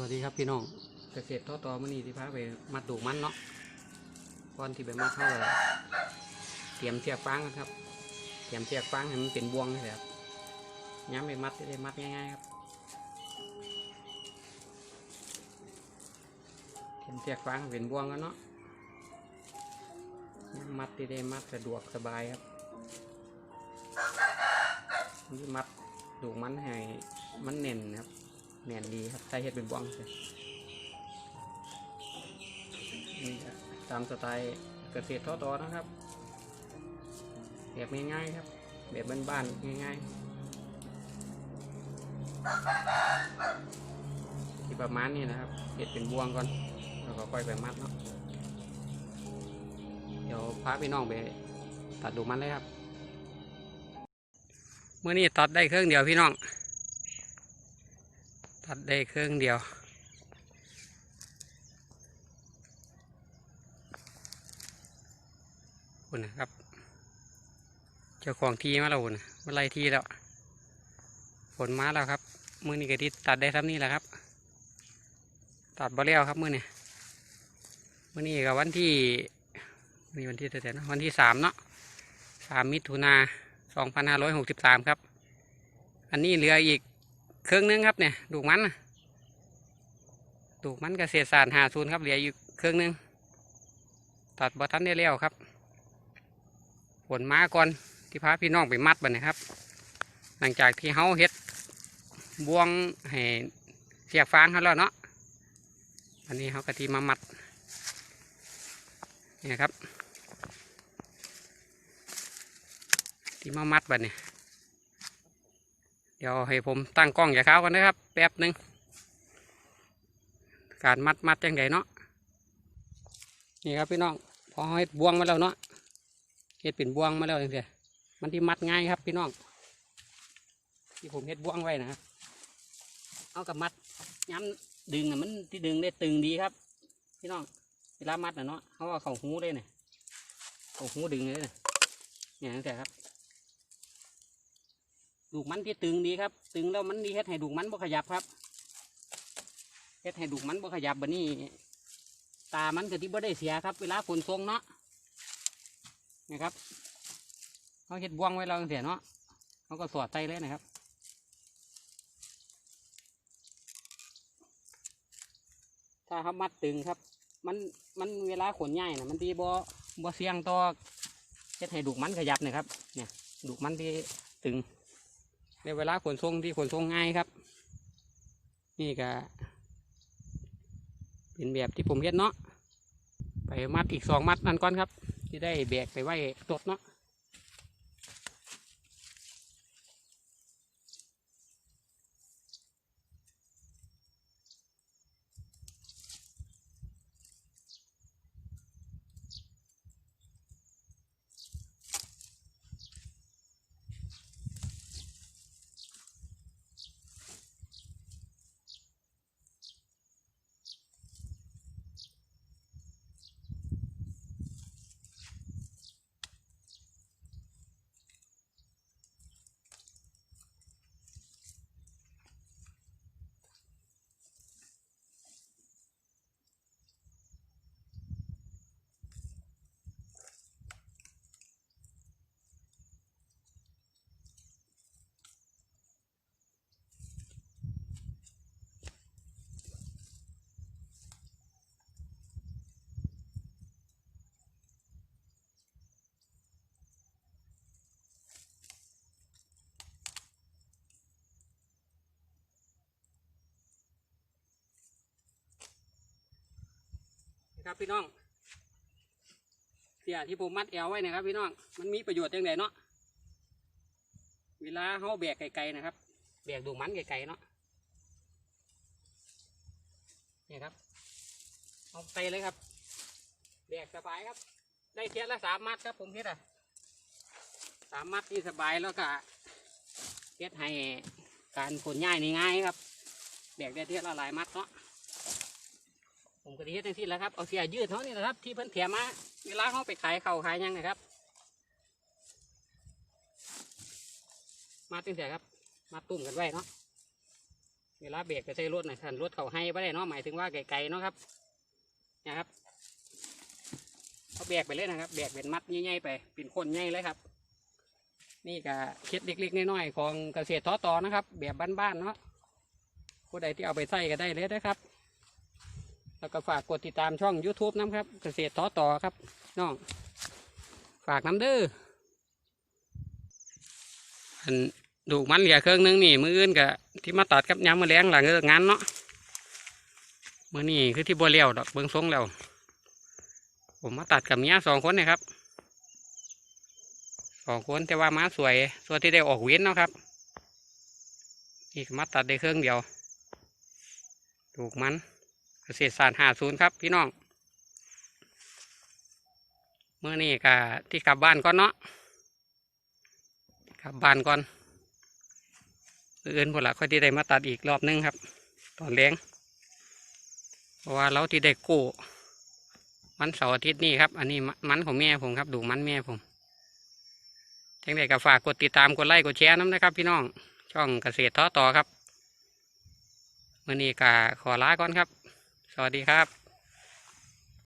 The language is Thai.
วัสดีครับพี่น้องเกษตรท่อต่อมื่อนี้ที่พาไปมัดดูมันเนาะก่อนที่ไปมัดเข้าเลยเตรียมเชือกฟางครับ เตรียมเชือกฟางให้มันเป็นบ่วงเลยครับย้ำไปมัดได้มัดง่ายๆครับ เตรียมเชือกฟางเป็นบ่วงกันเนาะมัดได้มัดสะดวกสบายครับนี่มัดดูมันให้มันเน่นครับ แน่นดีครับใส่เห็ดเป็นบ้องเลยนี่ตามสไตล์เกษตรท่อต่อนะครับ แบบง่ายๆครับ แบบบ้านๆง่ายๆที่ประมาณนี้นะครับเห็ดเป็นบวงก่อนแล้วก็ค่อยไปมัดเนาะเดี๋ยวพาพี่น้องไปตัดดูมันเลยครับเมื่อนี้ตัดได้เครื่องเดียวพี่น้อง ตัดได้เครื่องเดียวคุณนะครับ เจ้าของทีมาแล้วคุณมาไล่ทีแล้วฝนมาแล้วครับ มือนี้ก็ที่ตัดได้ทำนี่แหละครับ ตัดบ่แล้วครับมือนี้มือนี้กับวันที่นี่วันที่เท่าไหร่นะวันที่สามเนาะสามมิถุนาสองพันห้าร้อยหกสิบสามครับ อันนี้เหลืออีก เครื่องนึงครับเนี่ยดูมันนะดูมันเกษตรศาสตร์หาศูนย์ครับเหลืออยู่เครื่องนึงตัดบอทันได้แล้วครับผลมาก่อนที่พาพี่น้องไปมัดบันนะครับ หลังจากที่เฮาเฮ็ดบวงให้เสียกฟางเขาแล้วเนาะอันนี้เขากะทีมามัดนี่ครับ ที่มามัดบันเนี่ย เดี๋ยวให้ผมตั้งกล้องอย่าเข้ากันนะครับ แป๊บหนึ่งการมัดมัดยังไงเนาะนี่ครับพี่น้องพอเฮ็ดบวงมาแล้วเนาะเฮ็ดเป็นบวงมาแล้วจังซี่มันที่มัดง่ายครับพี่น้องที่ผมเฮ็ดบวงไว้นะครับเอากับมัดย้ำดึงน่ะมันที่ดึงได้ตึงดีครับ พี่น้องเวลามัดน่ะเนาะเขาเอาเข่าหูเลยเนี่ยเข่าหูดึงเลยเนี่ยเนี่ยตั้งแต่ครับ ดูกมันที่ตึงดีครับ ตึงแล้วมันดีเฮ็ดให้ดูกมันบ่ขยับครับเฮ็ดให้ดูกมันบ่ขยับบัดนี้ ตามันก็ที่บ่ได้เสียครับ เวลาฝนตกเนาะนี่ครับเขาเฮ็ดบ่วงไว้แล้วจังซี่เนาะเขาก็สอดใจเลยนะครับถ้าเขามัดตึงครับ มันมันเวลาขนใหญ่นะมันที่บ่บ่เสี่ยงต่อเฮ็ดให้ดูกมันขยับนะครับ เนี่ยดูกมันที่ตึง ในเวลาขนส่งที่ขนส่งง่ายครับ นี่ก็เป็นแบบที่ผมเห็นเนาะไปมัดอีกสองมัดนั่นก่อนครับ ที่ได้แบกไปไว้ตดเนาะ ครับพี่น้อง เสียที่ผมมัดแอวไว้นะครับ พี่น้อง มันมีประโยชน์ยังไงเนาะ เวลาเขาแบกไกลๆนะครับ แบกดูมันไกลๆเนาะ นี่ครับ เอาไปเลยครับ แบกสบายครับ ได้เทียละสามมัดครับ ผมเฮ็ดอะสามมัดนี่สบายแล้วก็เฮ็ดให้การขนย้ายนี่ง่ายครับ แบกได้เทียละหลายมัดเนาะ ผมก็ดีเฮ็ดจังซี่แหล้วครับเอาเสียยืดเท่านี้แหละครับ ที่เพิ่นแถมมาเวลาเขาไปขายเขาขายยังนะครับ มาตั้งแต่ครับ มาตุ่มกันไว้เนาะเวลาเบรกก็ใช้รถหน่อยท่านรถเขาให้ไม่ได้เนาะหมายถึงว่าไกลๆเนาะครับนะครับเขาแบกไปเลยนะครับแบกเป็นมัดใหญ่ๆไปเป็นคนใหญ่เลยครับ นี่ก็เคล็ดเล็กๆน้อยๆของเกษตรท้อต่อนะครับ แบบบ้านๆเนาะผู้ใดที่เอาไปใส่ก็ได้เลยนะครับ แล้วก็ฝากกดติดตามช่อง YouTube นะครับ เกษตรท้อต่อครับน้อง ฝากน้ำเด้ออันดูมันเหลือเครื่องนึงนี่ มืออื่นกับที่มาตัดกับยามมือแรงหลังเลิกงานเนาะมือนี่คือที่บัวเลี้ยวดอกเบิ้งทรงแล้ว ผมมาตัดกับเมียสองคนเนะครับสองคนแต่ว่าม้าสวยส่วนที่ได้ออกเว้นเนาะครับนี่ก็มาตัดได้เครื่องเดียวดูกมัน เกษตรศาสตร์ห้าศูนย์ครับ พี่น้องเมื่อนี้ก็ที่กลับบ้านก่อนเนาะกลับบ้านก่อนมื้ออื่นพวกละค่อยที่ได้มาตัดอีกรอบนึงครับ ตอนเลี้ยงเพราะว่าเราที่ได้กู้วันเสาร์อาทิตย์นี้ครับ อันนี้มันของแม่ผมครับดูมันแม่ผมจังไดก็ฝากกดติดตามกดไลค์กดแชร์น้ำนะครับ พี่น้องช่องเกษตรท้อต่อครับเมื่อนี้ก็ขอลาก่อนครับ สวัสดีครับ